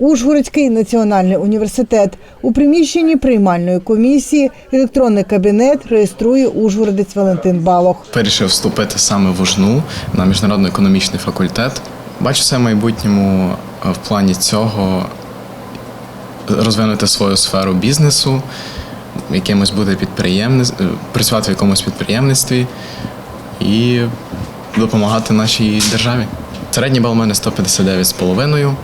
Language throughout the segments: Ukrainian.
Ужгородський національний університет. У приміщенні приймальної комісії електронний кабінет реєструє ужгородець Валентин Балох. Вирішив вступити саме в УЖНУ на міжнародно-економічний факультет. Бачу це в майбутньому е, в плані цього розвинути свою сферу бізнесу, якимось бути підприємниць, е, працювати в якомусь підприємництві і допомагати нашій державі. Середній бал у мене 159,5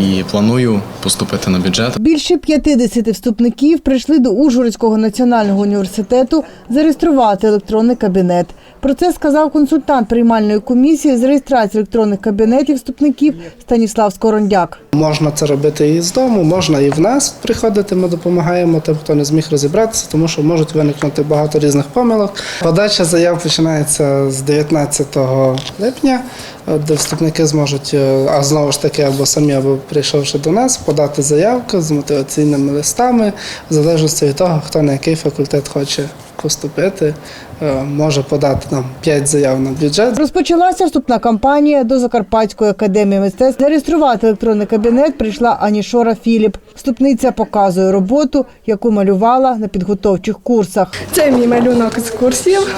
і планую поступити на бюджет. Більше 50 вступників прийшли до Ужгородського національного університету зареєструвати електронний кабінет. Про це сказав консультант приймальної комісії з реєстрації електронних кабінетів вступників Станіслав Скорондяк. Можна це робити і з дому, можна і в нас приходити. Ми допомагаємо тим, хто не зміг розібратися, тому що можуть виникнути багато різних помилок. Подача заяв починається з 19 липня, де вступники зможуть, е, а знову ж таки, або самі, або прийшовши до нас, подати заявку з мотиваційними листами, в залежності від того, хто на який факультет хоче поступити, е, може подати нам 5 заяв на бюджет. Розпочалася вступна кампанія до Закарпатської академії мистецтв. Зареєструвати електронний кабінет прийшла Анішора Філіп. Вступниця показує роботу, яку малювала на підготовчих курсах. Це мій малюнок з курсів.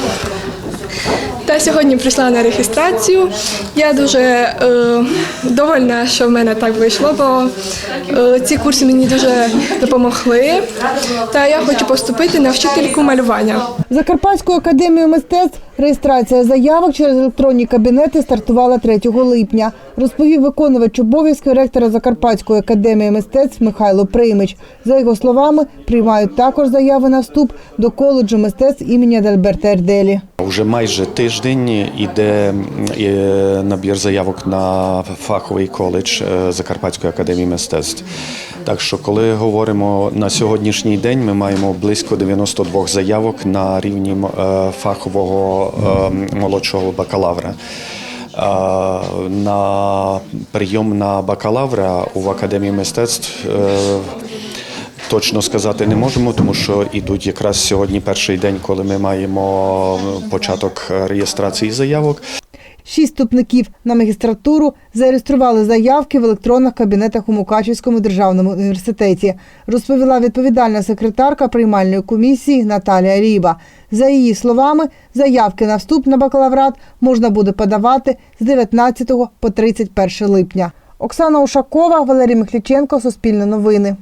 Та сьогодні прийшла на реєстрацію. Я дуже е, довольна, що в мене так вийшло, бо е, ці курси мені дуже допомогли. Та я хочу поступити на вчительку малювання. Закарпатською академією мистецтв реєстрація заявок через електронні кабінети стартувала 3 липня, розповів виконувач обов'язків ректора Закарпатської академії мистецтв Михайло Приймич. За його словами, приймають також заяви на вступ до коледжу мистецтв імені Адальберта Ерделі. Вже майже тиждень іде е, набір заявок на фаховий коледж е, Закарпатської академії мистецтв. Так що, коли говоримо на сьогоднішній день, ми маємо близько 92 заявок на рівні е, фахового молодшого бакалавра. На прийом на бакалавра у Академії мистецтв Точно сказати не можемо, тому що ідуть якраз сьогодні перший день, коли ми маємо початок реєстрації заявок. Шість вступників на магістратуру зареєстрували заявки в електронних кабінетах у Мукачівському державному університеті, розповіла відповідальна секретарка приймальної комісії Наталія Ріба. За її словами, заявки на вступ на бакалаврат можна буде подавати з 19 по 31 липня. Оксана Ушакова, Валерій Михліченко, Суспільне новини.